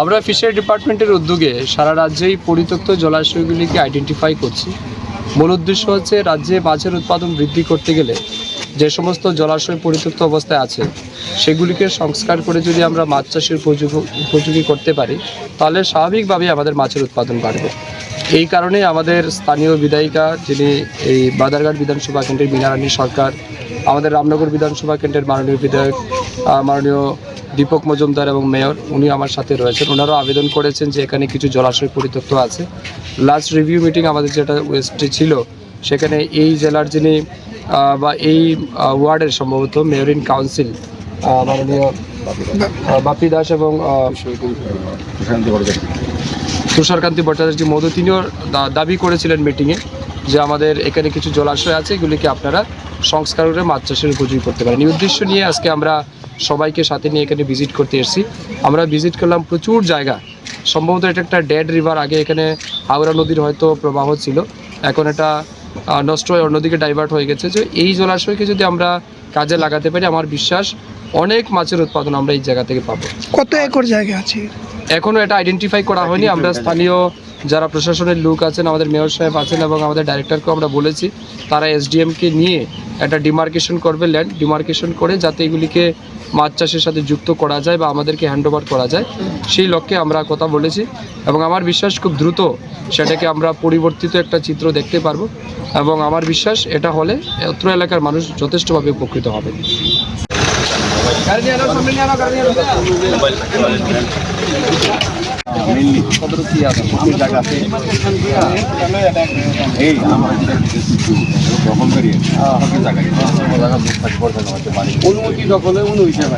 আমরা ফিশারি ডিপার্টমেন্টের উদ্যোগে সারা রাজ্যেই পরিত্যক্ত জলাশয়গুলিকে আইডেন্টিফাই করছি। মূল উদ্দেশ্য হচ্ছে রাজ্যে মাছের উৎপাদন বৃদ্ধি করতে গেলে যে সমস্ত জলাশয় পরিত্যক্ত অবস্থায় আছে, সেগুলিকে সংস্কার করে যদি আমরা মাছ চাষের উপযোগী করতে পারি, তাহলে স্বাভাবিকভাবেই আমাদের মাছের উৎপাদন বাড়বে। এই কারণে আমাদের স্থানীয় বিধায়িকা যিনি এই বাদারঘাট বিধানসভা কেন্দ্রের মীনারানী সরকার, আমাদের রামনগর বিধানসভা কেন্দ্রের মাননীয় বিধায়ক মাননীয় দীপক মজুমদার এবং মেয়র উনি আমার সাথে রয়েছেন। ওনারাও আবেদন করেছেন যে এখানে কিছু জলাশয় পরিত্যক্ত আছে। লাস্ট রিভিউ মিটিং আমাদের যেটা ওয়েস্টে ছিল, সেখানে এই জেলার যিনি বা এই ওয়ার্ডের সম্ভবত মেয়রিন কাউন্সিল বাপি দাস এবং তুষারকান্তি ভট্টাচার্য মধু, তিনিও দাবি করেছিলেন মিটিংয়ে যে আমাদের এখানে কিছু জলাশয় আছে, এগুলিকে আপনারা সংস্কার করে মাছ চাষের উপযোগী করতে পারেন। এই উদ্দেশ্য নিয়ে আজকে আমরা সবাইকে সাথে নিয়ে এখানে ভিজিট করতে এসেছি। আমরা ভিজিট করলাম প্রচুর জায়গা। সম্ভবত এটা একটা ডেড রিভার আগে এখানে হাওড়া নদীর হয়তো প্রবাহ ছিল। এখন এটা নষ্ট হয়ে অন্যদিকে ডাইভার্ট হয়ে গেছে। যে এই জলাশয়কে যদি আমরা কাজে লাগাতে পারি আমার বিশ্বাস অনেক মাছের উৎপাদন আমরা এই জায়গা থেকে পাবো। কত একর জায়গা আছে? এখনও এটা আইডেন্টিফাই করা হয়নি। আমরা স্থানীয় যারা প্রশাসনের লোক আছেন, আমাদের মেয়র সাহেব আছেন এবং আমাদের ডাইরেক্টরকেও আমরা বলেছি, তারা এসডিএমকে নিয়ে একটা ডিমার্কেশন করবে ল্যান্ড ডিমার্কেশন করে যাতে এগুলিকে মাছ চাষের সাথে যুক্ত করা যায় বা আমাদেরকে হ্যান্ড ওভার করা যায়। সেই লক্ষ্যে আমরা কথা বলেছি এবং আমার বিশ্বাস খুব দ্রুত সেটাকে আমরা পরিবর্তিত একটা চিত্র দেখতে পারব এবং আমার বিশ্বাস এটা হলে অত্র এলাকার মানুষ যথেষ্টভাবে উপকৃত হবে। অনুমতি দখলে অনু হিসেবে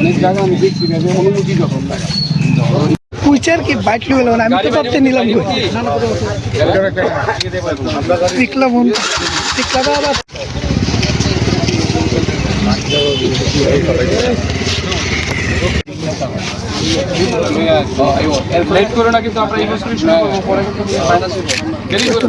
অনেক জায়গা আমি দেখছি অনুমতি দখল লাগে কুইচার কি বাইট লিয়ে গেল আমি তো ভাবতে নিলাম কই টিকলা টিকলা তো আবার লেট করো না কিন্তু আমরা ইনভেস্টমেন্ট শুরু করব পরে কিন্তু ফাইনান্স দেরি করো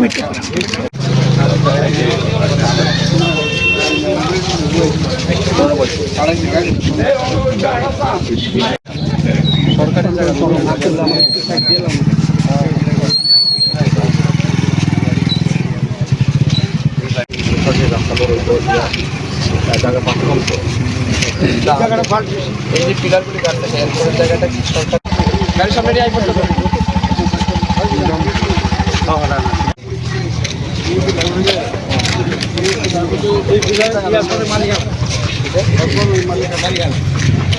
এই যে পিলারগুলি কাটতেছে এরপরের জায়গাটা কি সরকার গাড়ির সামনে নিয়ে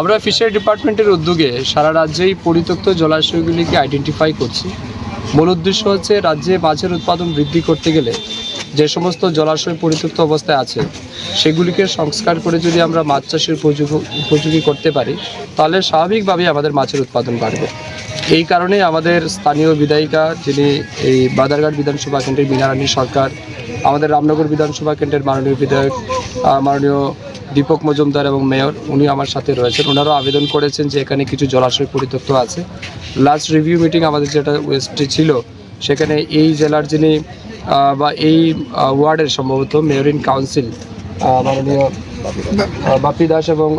আমরা ফিশারি ডিপার্টমেন্টের উদ্যোগে সারা রাজ্যেই পরিত্যক্ত জলাশয়গুলিকে আইডেন্টিফাই করছি। মূল উদ্দেশ্য হচ্ছে রাজ্যে মাছের উৎপাদন বৃদ্ধি করতে গেলে যে সমস্ত জলাশয় পরিত্যক্ত অবস্থায় আছে, সেগুলিকে সংস্কার করে যদি আমরা মাছ চাষের উপযোগী করতে পারি, তাহলে স্বাভাবিকভাবেই আমাদের মাছের উৎপাদন বাড়বে। এই কারণে আমাদের স্থানীয় বিধায়িকা যিনি এই বাদারঘাট বিধানসভা কেন্দ্রের মীনারানী সরকার, আমাদের রামনগর বিধানসভা কেন্দ্রের মাননীয় বিধায়ক মাননীয় দীপক মজুমদার এবং মেয়র, উনি আমার সাথে রয়েছেন। ওনারাও আবেদন করেছেন যে এখানে কিছু জলাশয় পরিত্যক্ত আছে। লাস্ট রিভিউ মিটিং আমাদের যেটা ওয়েস্টে ছিল, সেখানে এই জেলার যিনি বা এই ওয়ার্ডের সম্ভবত মেয়রিন কাউন্সিল মাননীয় বাপি দাস এবং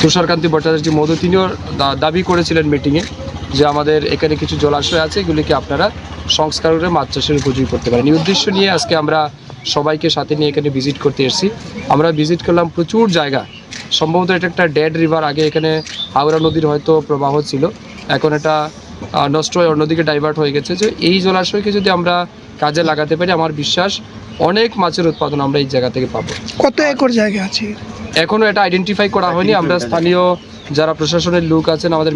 তুষারকান্তি ভট্টাচার্য মধু, তিনিও দাবি করেছিলেন মিটিংয়ে যে আমাদের এখানে কিছু জলাশয় আছে, এগুলিকে আপনারা সংস্কার করে মাছ চাষের উপযোগী করতে পারেন। এই উদ্দেশ্য নিয়ে আজকে আমরা সবাইকে সাথে নিয়ে এখানে ভিজিট করতে এসেছি। আমরা ভিজিট করলাম প্রচুর জায়গা। সম্ভবত এটা একটা ডেড রিভার আগে এখানে হাওড়া নদীর হয়তো প্রবাহ ছিল। এখন এটা নষ্ট হয়ে অন্যদিকে ডাইভার্ট হয়ে গেছে। যে এই জলাশয়কে যদি আমরা কাজে লাগাতে পারি আমার বিশ্বাস অনেক মাছের উৎপাদন আমরা এই জায়গা থেকে পাবো। কত একর জায়গা আছে? এখনও এটা আইডেন্টিফাই করা হয়নি। আমরা স্থানীয় যারা প্রশাসনের লোক আছেন আমাদের